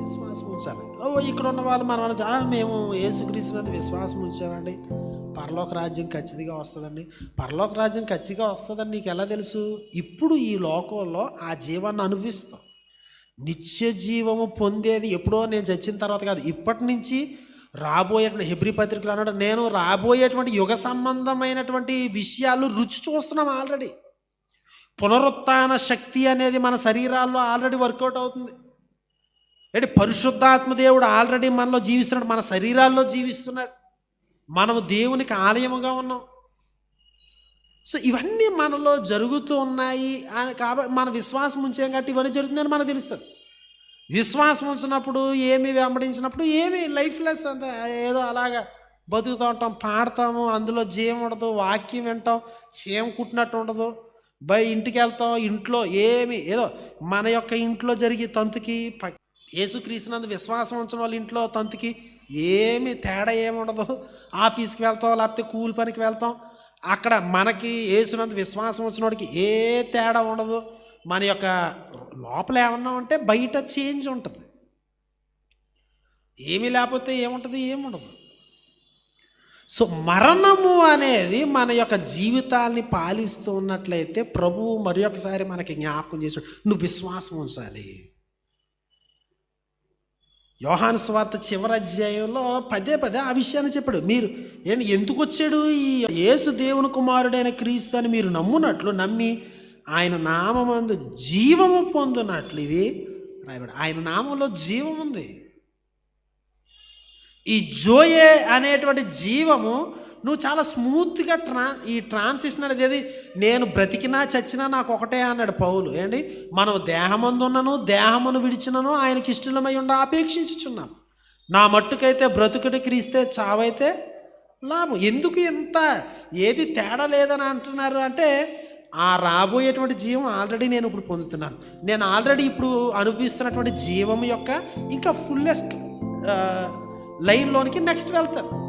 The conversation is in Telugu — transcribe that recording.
విశ్వాసం ఉంచాలి ఓ ఇక్కడ ఉన్న వాళ్ళు మన వాళ్ళు మేము ఏసుక్రీస్తున్నది విశ్వాసం ఉంచామండి పరలోక రాజ్యం ఖచ్చితంగా వస్తుందండి. పరలోక రాజ్యం ఖచ్చితంగా వస్తుందని నీకు ఎలా తెలుసు? ఇప్పుడు ఈ లోకంలో ఆ జీవాన్ని అనుభవిస్తాం. నిత్య జీవము పొందేది ఎప్పుడో నేను చచ్చిన తర్వాత కాదు. ఇప్పటి నుంచి రాబోయేటువంటి హెబ్రి పత్రికలు అన్నాడు నేను రాబోయేటువంటి యుగ సంబంధమైనటువంటి విషయాలు రుచి చూస్తున్నాం ఆల్రెడీ. పునరుత్న శక్తి అనేది మన శరీరాల్లో ఆల్రెడీ వర్కౌట్ అవుతుంది. అంటే పరిశుద్ధాత్మ దేవుడు ఆల్రెడీ మనలో జీవిస్తున్నాడు. మన శరీరాల్లో జీవిస్తున్నాడు. మనము దేవునికి ఆలయముగా ఉన్నాం. సో ఇవన్నీ మనలో జరుగుతూ ఉన్నాయి అని కాబట్టి మన విశ్వాసం ఉంచాం కాబట్టి ఇవన్నీ జరుగుతుందని మనకు తెలుస్తుంది. విశ్వాసం ఉంచినప్పుడు ఏమి వెంబడించినప్పుడు ఏమి లైఫ్లెస్ అంత ఏదో అలాగా బతుకుతూ ఉంటాం పాడతాము అందులో జీవం ఉండదు వాక్యం వింటాం చీమ కుట్టినట్టు ఉండదు. బై ఇంటికి వెళ్తాం ఇంట్లో ఏమి ఏదో మన యొక్క ఇంట్లో జరిగే తంతుకి యేసుక్రీస్తునందు విశ్వాసం ఉంచిన వాళ్ళ ఇంట్లో తంతుకి ఏమి తేడా ఏమి ఉండదు ఆఫీస్కి వెళ్తాం లేకపోతే కూలి పనికి వెళ్తాం. అక్కడ మనకి యేసునందు విశ్వాసం వచ్చిన వాడికి ఏ తేడా ఉండదు. మన యొక్క లోపల ఏమన్నా ఉంటే బయట చేంజ్ ఉంటుంది. ఏమీ లేకపోతే ఏముంటుంది? ఏముండదు. సో మరణము అనేది మన యొక్క జీవితాల్ని పాలిస్తూ ఉన్నట్లయితే ప్రభువు మరి ఒకసారి మనకి జ్ఞాపకం చేసాడు నువ్వు విశ్వాసం ఉంచాలి. యోహాను స్వార్త చివరి అధ్యాయంలో పదే పదే ఆ విషయాన్ని చెప్పాడు. మీరు ఏంటి ఎందుకు వచ్చాడు ఈ యేసు దేవుని కుమారుడైన క్రీస్తు అని మీరు నమ్మునట్లు నమ్మి ఆయన నామందు జీవము పొందునట్లు ఇవి రాయబడి ఆయన నామంలో జీవం ఉంది ఈ జోయే అనేటువంటి జీవము నువ్వు చాలా స్మూత్గా ట్రా ఈ ట్రాన్సిషన్ అనేది ఏది? నేను బ్రతికినా చచ్చినా నాకు ఒకటే అన్నాడు పౌలు. ఏంటి? మనం దేహమందున్నను దేహమును విడిచినను ఆయనకి ఇష్టమై ఉండ అపేక్షించుచున్నాం. నా మట్టుకైతే బ్రతుకుటి క్రీస్తే చావైతే లాభం. ఎందుకు ఇంత ఏది తేడా లేదని అంటున్నారు అంటే ఆ రాబోయేటువంటి జీవం ఆల్రెడీ నేను ఇప్పుడు పొందుతున్నాను. నేను ఆల్రెడీ ఇప్పుడు అనుభవిస్తున్నటువంటి జీవం యొక్క ఇంకా ఫుల్లెస్ట్ లైన్లోనికి నెక్స్ట్ వెళ్తాను.